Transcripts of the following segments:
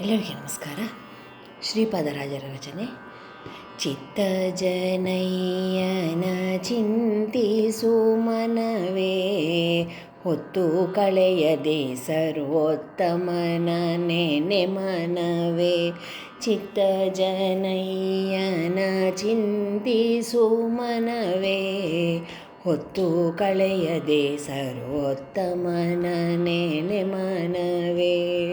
ಎಲ್ಲರಿಗೆ ನಮಸ್ಕಾರ. ಶ್ರೀಪಾದರಾಜರ ರಚನೆ. ಚಿತ್ತಜನಯ್ಯನ ಚಿಂತಿಸು ಮನವೇ, ಹೊತ್ತು ಕಳೆಯದೆ ಸರ್ವೋತ್ತಮನ ನೆನೆ ಮನವೇ ಚಿತ್ತಜನಯ್ಯನ ಚಿಂತಿಸು ಮನವೇ, ಹೊತ್ತು ಕಳೆಯದೆ ಸರ್ವೋತ್ತಮನ ನೆನೆ ಮನವೇ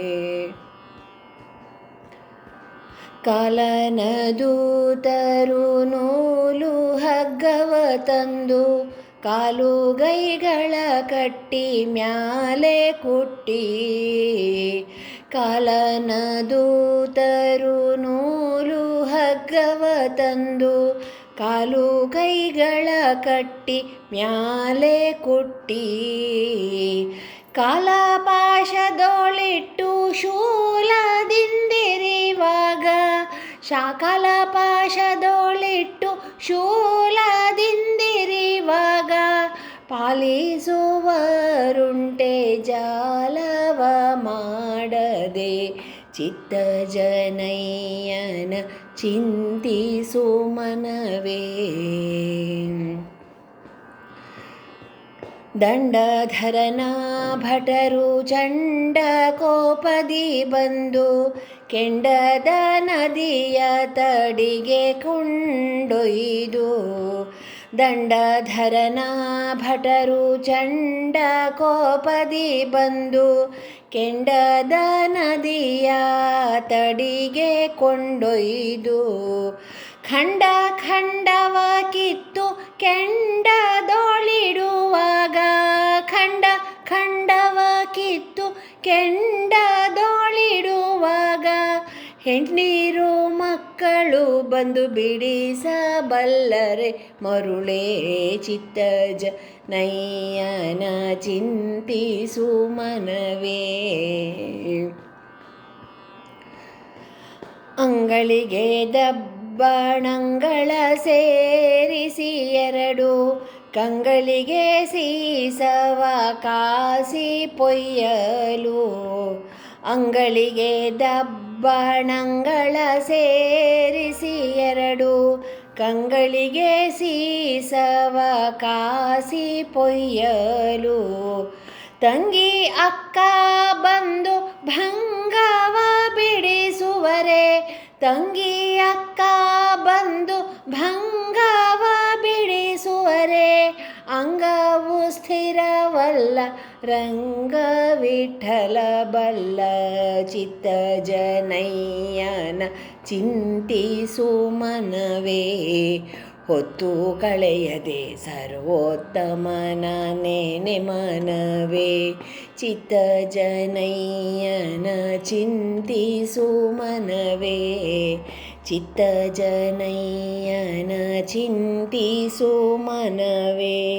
ಕಾಲನದೂತರು ನೂಲು ಹಗ್ಗವ ತಂದು ಕಾಲುಗೈಗಳ ಕಟ್ಟಿ ಮ್ಯಾಲೆ ಕುಟ್ಟಿ. ಕಾಲನದೂತರು ನೂಲು ಹಗ್ಗವ ತಂದು ಕಾಲು ಕೈಗಳ ಕಟ್ಟಿ ಮ್ಯಾಲೆ ಕುಟ್ಟಿ. ಕಾಲಪಾಶದೊಳಿಟ್ಟು ಶಾಕಲ ಪಾಶದೊಳಿಟ್ಟು ಶೂಲದಿಂದಿರಿವಾಗ ಪಾಲಿಸುವರುಂಟೆ ಜಾಲವ ಮಾಡದೆ ಚಿತ್ತಜನಯ್ಯನ ಚಿಂತಿಸು ಮನವೇ. ದಂಡಧರನ ಭಟರು ಚಂಡ ಕೋಪದಿ ಬಂದು ಕೆಂಡದ ನದಿಯ ತಡಿಗೆ ಕೊಂಡೊಯ್ದು. ದಂಡಧರನ ಭಟರು ಚಂಡ ಕೋಪದಿ ಬಂದು ಕೆಂಡದ ನದಿಯ ತಡಿಗೆ ಕೊಂಡೊಯ್ದು. ಖಂಡ ಖಂಡವ ಕಿತ್ತು ಕೆಂಡದೊಳಿಡುವಾಗ ಖಂಡವ ಕಿತ್ತು ಕೆಂಡದೊಳಿಡುವಾಗ ಹೆಣ್ಣೀರು ಮಕ್ಕಳು ಬಂದು ಬಿಡಿಸಬಲ್ಲರೆ ಮರುಳೇ ಚಿತ್ತಜ ನಯ್ಯನ ಚಿಂತಿಸು ಮನವೇ. ಅಂಗಳಿಗೆ ದಬ್ಬಣಂಗಳ ಸೇರಿಸಿ ಎರಡು ಕಂಗಳಿಗೆ ಸೀಸವ ಕಾಸಿ ಪೊಯ್ಯಲು. ಅಂಗಳಿಗೆ ದಬ್ಬಣಂಗಳ ಸೇರಿಸಿ ಎರಡು ಕಂಗಳಿಗೆ ಸೀಸವ ಕಾಸಿ ಪೊಯ್ಯಲು. ತಂಗಿ ಅಕ್ಕ ಬಂದು ಭಂಗವ ಬಿಡಿಸುವರೆ, ತಂಗಿ ಅಕ್ಕ ಸ್ಥಿರವಲ್ಲ ರಂಗ ವಿಠಲ ಬಲ್ಲ ಚಿತ್ತ ಜನಯ್ಯನ ಚಿಂತಿಸು ಮನವೇ. ಹೊತ್ತು ಕಳೆಯದೆ ಸರ್ವೋತ್ತಮನ ನೆನೆ ಮನವೇ. ಚಿತ್ತ ಜನಯ್ಯನ ಚಿಂತಿಸು ಮನವೇ. ಚಿತ್ತ ಜನಯ್ಯನ ಚಿಂತಿಸು ಮನವೇ.